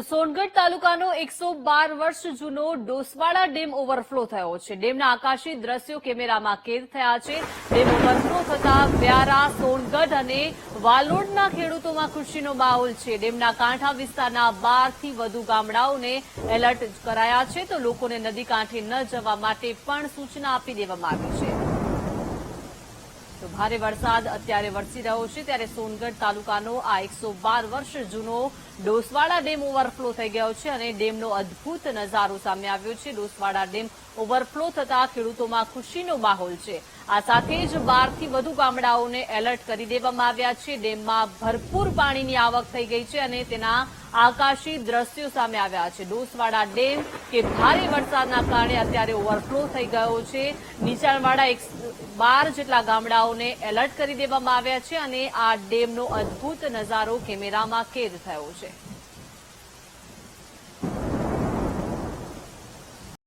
તો સોનગઢ તાલુકાનો એકસો બાર વર્ષ જૂનો ડોસવાડા ડેમ ઓવરફ્લો થયો છે. ડેમના આકાશી દ્રશ્યો કેમેરામાં કેદ થયા છે. ડેમ ઓવરફ્લો થતા વ્યારા, સોનગઢ અને વાલોડના ખેડૂતોમાં ખુશીનો માહોલ છે. ડેમના કાંઠા વિસ્તારના બારથી વધુ ગામડાઓને એલર્ટ કરાયા છે. તો લોકોને નદી કાંઠે ન જવા માટે પણ સૂચના આપી દેવામાં આવી છે. તો ભારે વરસાદ અત્યારે વરસી રહ્યો છે ત્યારે સોનગઢ તાલુકાનો આ એકસો વર્ષ જૂનો ડોસવાડા ડેમ ઓવરફ્લો થઈ ગયો છે અને ડેમનો અદભુત નજારો સામે આવ્યો છે. ડોસવાડા ડેમ ઓવરફ્લો થતા ખેડૂતોમાં ખુશીનો માહોલ છે. આ સાથે જ બારથી વધુ ગામડાઓને એલર્ટ કરી દેવામાં આવ્યા છે. ડેમમાં ભરપૂર પાણીની આવક થઈ ગઈ છે અને તેના આકાશી દ્રશ્યો સામે આવ્યા છે. ડોસવાડા ડેમ કે ભારે વરસાદના કારણે અત્યારે ઓવરફ્લો થઈ ગયો છે. નીચાણવાળા એક બાર જેટલા ગામડાઓને એલર્ટ કરી દેવામાં આવ્યા છે અને આ ડેમનો અદભુત નજારો કેમેરામાં કેદ થયો છે.